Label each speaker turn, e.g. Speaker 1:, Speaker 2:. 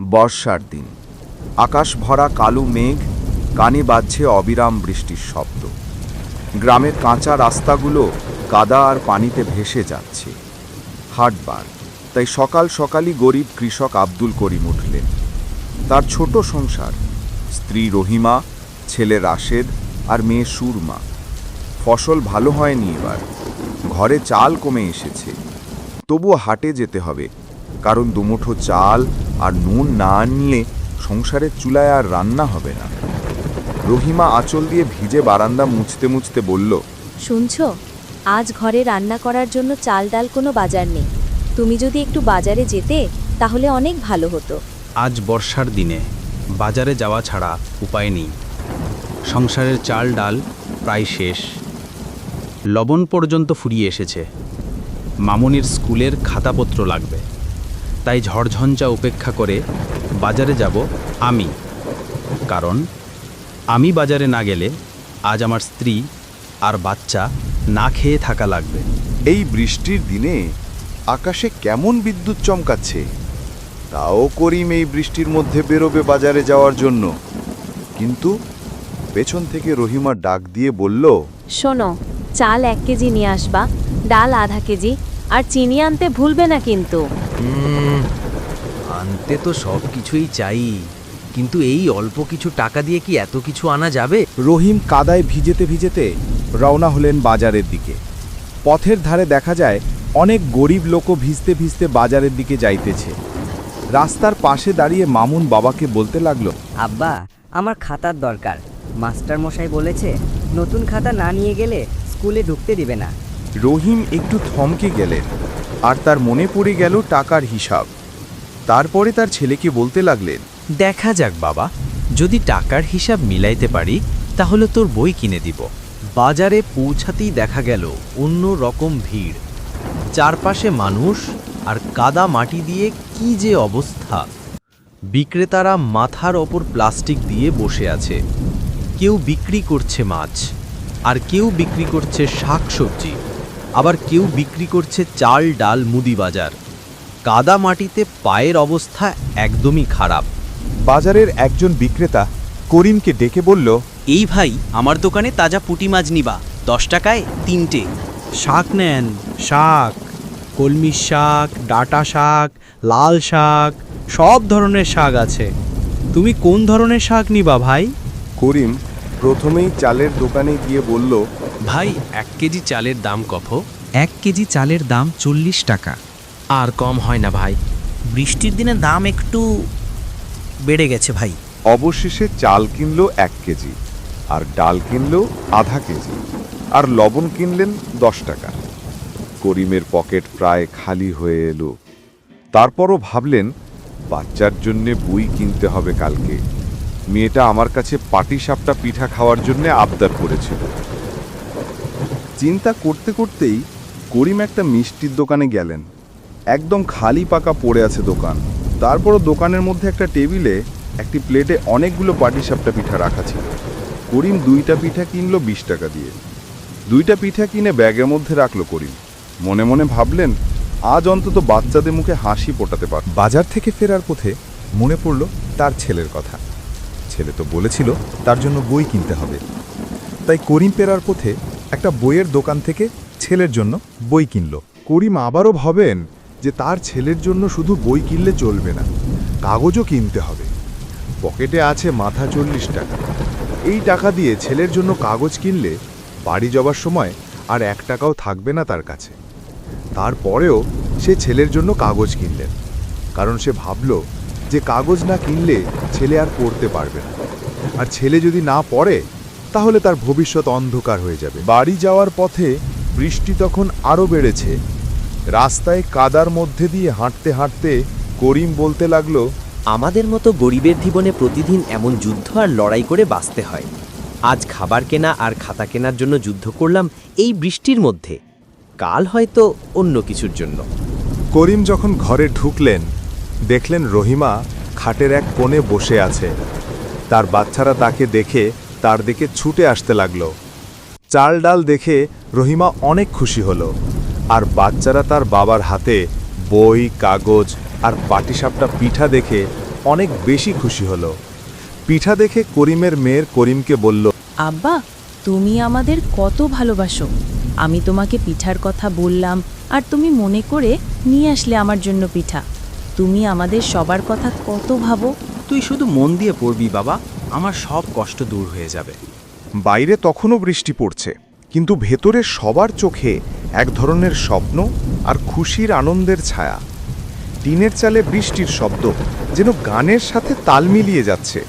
Speaker 1: বর্ষার দিন। আকাশ ভরা কালো মেঘ, কানে বাজছে অবিরাম বৃষ্টির শব্দ। গ্রামের কাঁচা রাস্তাগুলো কাদা আর পানিতে ভেসে যাচ্ছে। হাটবার, তাই সকাল সকালই গরিব কৃষক আব্দুল করিম উঠলেন। তার ছোট সংসার, স্ত্রী রহিমা, ছেলে রাশেদ আর মেয়ে সুরমা। ফসল ভালো হয়নি এবার, ঘরে চাল কমে এসেছে। তবুও হাটে যেতে হবে। কারণ দুমুঠো চাল আর নুন না আনলে সংসারের চুলায় আর রান্না হবে না। রহিমা আঁচল দিয়ে ভিজে বারান্দা মুছতে মুছতে বলল
Speaker 2: শুনছো? আজ ঘরে রান্না করার জন্য চাল ডাল কোনো বাজার নেই। তুমি যদি একটু বাজারে যেতে তাহলে অনেক ভালো হতো।
Speaker 3: আজ বর্ষার দিনে বাজারে যাওয়া ছাড়া উপায় নেই। সংসারের চাল ডাল প্রায় শেষ। লবণ পর্যন্ত ফুরিয়ে এসেছে। মামনির স্কুলের খাতাপত্র লাগবে। তাই ঝড়ঝঞ্ঝা উপেক্ষা করে বাজারে যাব আমি। কারণ আমি বাজারে না গেলে আজ আমার স্ত্রী আর বাচ্চা না খেয়ে থাকা লাগবে।
Speaker 1: এই বৃষ্টির দিনে আকাশে কেমন বিদ্যুৎ চমকাচ্ছে তাও করিম এই বৃষ্টির মধ্যে বেরোবে বাজারে যাওয়ার জন্য। কিন্তু পেছন থেকে রহিমা ডাক দিয়ে বলল
Speaker 2: শোনো চাল এক কেজি নিয়ে আসবা ডাল আধা কেজি আর চিনি আনতে ভুলবে না কিন্তু।
Speaker 4: আনতে তো সব কিছুই চাই। কিন্তু এই অল্প কিছু টাকা দিয়ে কি এত কিছু আনা যাবে?
Speaker 5: রহিম কাদায় ভিজেতে ভিজেতে রওনা হলেন বাজারের দিকে। পথের ধারে দেখা যায় অনেক গরিব লোকও ভিজতে ভিজতে বাজারের দিকে যাইতেছে। রাস্তার পাশে দাঁড়িয়ে মামুন বাবাকে বলতে লাগল
Speaker 6: আব্বা আমার খাতার দরকার। মাস্টার মশাই বলেছে নতুন খাতা না নিয়ে গেলে স্কুলে ঢুকতে দিবে না।
Speaker 1: রহিম একটু থমকে গেলেন। আর তার মনে পড়ে গেল টাকার হিসাব। তারপরে তার ছেলেকে বলতে লাগলেন,
Speaker 7: দেখা যাক বাবা, যদি টাকার হিসাব মিলাইতে পারি, তাহলে তোর বই কিনে দিব। বাজারে পৌঁছাতেই দেখা গেল অন্য রকম ভিড়। চারপাশে মানুষ আর কাদা মাটি দিয়ে কি যে অবস্থা। বিক্রেতারা মাথার ওপর প্লাস্টিক দিয়ে বসে আছে। কেউ বিক্রি করছে মাছ, আর কেউ বিক্রি করছে শাকসবজি। আবার কেউ বিক্রি করছে চাল ডাল মুদি বাজার। কাদা মাটিতে পায়ের অবস্থা একদমই খারাপ।
Speaker 5: বাজারের একজন বিক্রেতা করিমকে ডেকে বলল
Speaker 8: এই ভাই আমার দোকানে তাজা পুঁটি মাছ নিবা। দশ টাকায় তিনটে।
Speaker 3: শাক নেন। শাক কলমি শাক ডাটা শাক লাল শাক সব ধরনের শাক আছে। তুমি কোন ধরনের শাক নিবা ভাই?
Speaker 1: করিম প্রথমেই চালের দোকানে গিয়ে বলল
Speaker 3: ভাই এক কেজি চালের দাম কত
Speaker 7: এক কেজি চালের দাম চল্লিশ টাকা।
Speaker 4: আর কম হয় না ভাই।
Speaker 8: বৃষ্টির দিনে দাম একটু বেড়ে গেছে ভাই।
Speaker 1: অবশেষে চাল কিনলো এক কেজি আর ডাল কিনলো আধা কেজি আর লবণ কিনলেন দশ টাকা। করিমের পকেট প্রায় খালি হয়ে এলো। তারপরও ভাবলেন বাচ্চার জন্যে বই কিনতে হবে কালকে। মেয়েটা আমার কাছে পাটিসাপটা পিঠা খাওয়ার জন্যে আবদার করেছিল। চিন্তা করতে করতেই করিম একটা মিষ্টির দোকানে গেলেন। একদম খালি পাকা পড়ে আছে দোকান। তারপরও দোকানের মধ্যে একটা টেবিলে একটি প্লেটে অনেকগুলো পাটিসাপটা পিঠা রাখা ছিল। করিম দুইটা পিঠা কিনলো বিশ টাকা দিয়ে। দুইটা পিঠা কিনে ব্যাগের মধ্যে রাখল করিম। মনে মনে ভাবলেন, আজ অন্তত বাচ্চাদের মুখে হাসি ফোটাতে পার
Speaker 5: বাজার থেকে ফেরার পথে মনে পড়ল তার ছেলের কথা। ছেলে তো বলেছিল তার জন্য বই কিনতে হবে। তাই করিম ফেরার পথে একটা বইয়ের দোকান থেকে ছেলের জন্য বই কিনল। করিম আবারও ভাবেন যে তার ছেলের জন্য শুধু বই কিনলে চলবে না, কাগজও কিনতে হবে। পকেটে আছে মাথা চল্লিশ টাকা। এই টাকা দিয়ে ছেলের জন্য কাগজ কিনলে বাড়ি যাবার সময় আর এক টাকাও থাকবে না তার কাছে। তারপরেও সে ছেলের জন্য কাগজ কিনলেন, কারণ সে ভাবল যে কাগজ না কিনলে ছেলে আর পড়তে পারবে না। আর ছেলে যদি না পড়ে তাহলে তার ভবিষ্যৎ অন্ধকার হয়ে যাবে। বাড়ি যাওয়ার পথে বৃষ্টি তখন আরও বেড়েছে। রাস্তায় কাদার মধ্যে দিয়ে হাঁটতে হাঁটতে করিম বলতে লাগল
Speaker 4: আমাদের মতো গরিবের জীবনে প্রতিদিন এমন যুদ্ধ আর লড়াই করে বাঁচতে হয়। আজ খাবার কেনা আর খাতা কেনার জন্য যুদ্ধ করলাম এই বৃষ্টির মধ্যে। কাল হয়তো অন্য কিছুর জন্য।
Speaker 5: করিম যখন ঘরে ঢুকলেন দেখলেন রহিমা খাটের এক কোণে বসে আছে। তার বাচ্চারা তাকে দেখে তার দিকে ছুটে আসতে লাগল। চাল ডাল দেখে রহিমা অনেক খুশি হলো আর বাচ্চারা তার বাবার হাতে বই কাগজ আর পাটিসাপটা পিঠা দেখে
Speaker 1: অনেক বেশি খুশি হলো। পিঠা দেখে করিমের মেয়ের করিমকে বলল
Speaker 9: আব্বা তুমি আমাদের কত ভালোবাসো। আমি তোমাকে পিঠার কথা বললাম আর তুমি মনে করে নিয়ে আসলে আমার জন্য পিঠা। তুমি আমাদের সবার কথা কত ভাবো।
Speaker 7: তুই শুধু মন দিয়ে পড়বি বাবা। আমার সব কষ্ট দূর হয়ে যাবে।
Speaker 1: বাইরে তখনও বৃষ্টি পড়ছে, কিন্তু ভেতরে সবার চোখে এক ধরনের স্বপ্ন আর খুশির আনন্দের ছায়া। টিনের চালে বৃষ্টির শব্দ যেন গানের সাথে তাল মিলিয়ে যাচ্ছে।